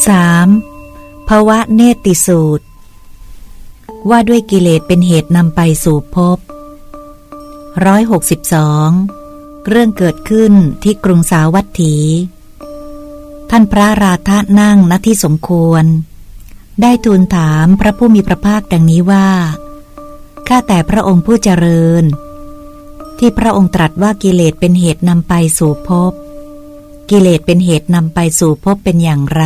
3. ภาวะเนติสูตร ว่าด้วยกิเลสเป็นเหตุนำไปสู่ภพร้อยหกสิบสองเรื่องเกิดขึ้นที่กรุงสาวัตถี ท่านพระราธะนั่งณที่สมควร ได้ทูลถามพระผู้มีพระภาคดังนี้ว่า ข้าแต่พระองค์ผู้เจริญ ที่พระองค์ตรัสว่ากิเลสเป็นเหตุนำไปสู่ภพ กิเลสเป็นเหตุนำไปสู่ภพเป็นอย่างไร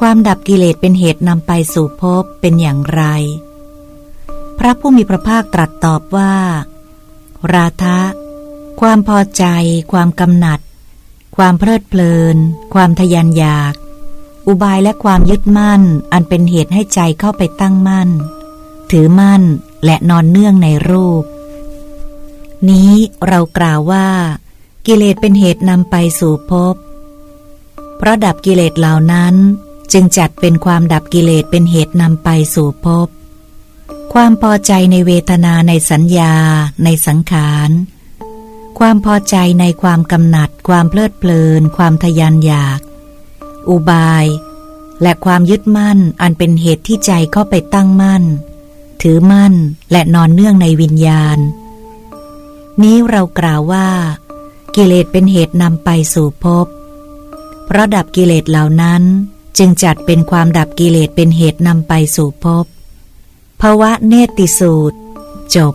ความดับกิเลสเป็นเหตุนำไปสู่ภพเป็นอย่างไร พระผู้มีพระภาคตรัสตอบว่า ราทะความพอใจ ความกำหนัด ความเพลิดเพลิน ความทยานอยาก อุบายและความยึดมั่น อันเป็นเหตุให้ใจเข้าไปตั้งมั่น ถือมั่นและนอนเนื่องในรูป นี้เรากล่าวว่า กิเลสเป็นเหตุนำไปสู่ภพ เพราะดับกิเลสเหล่านั้นจึงจัดเป็นความดับกิเลสเป็นเหตุนำไปสู่ภพ ความพอใจในเวทนาในสัญญา ในสังขาร ความพอใจในความกำหนัด ความเพลิดเพลิน ความทยานอยาก อุบาย และความยึดมั่นอันเป็นเหตุที่ใจเข้าไปตั้งมั่น ถือมั่นและนอนเนื่องในวิญญาณ นี้เรากล่าวว่า กิเลสเป็นเหตุนำไปสู่ภพ เพราะดับกิเลสเหล่านั้นจึงจัดเป็นความดับกิเลสเป็นเหตุนำไปสู่ภพภาวะเนติสูตร จบ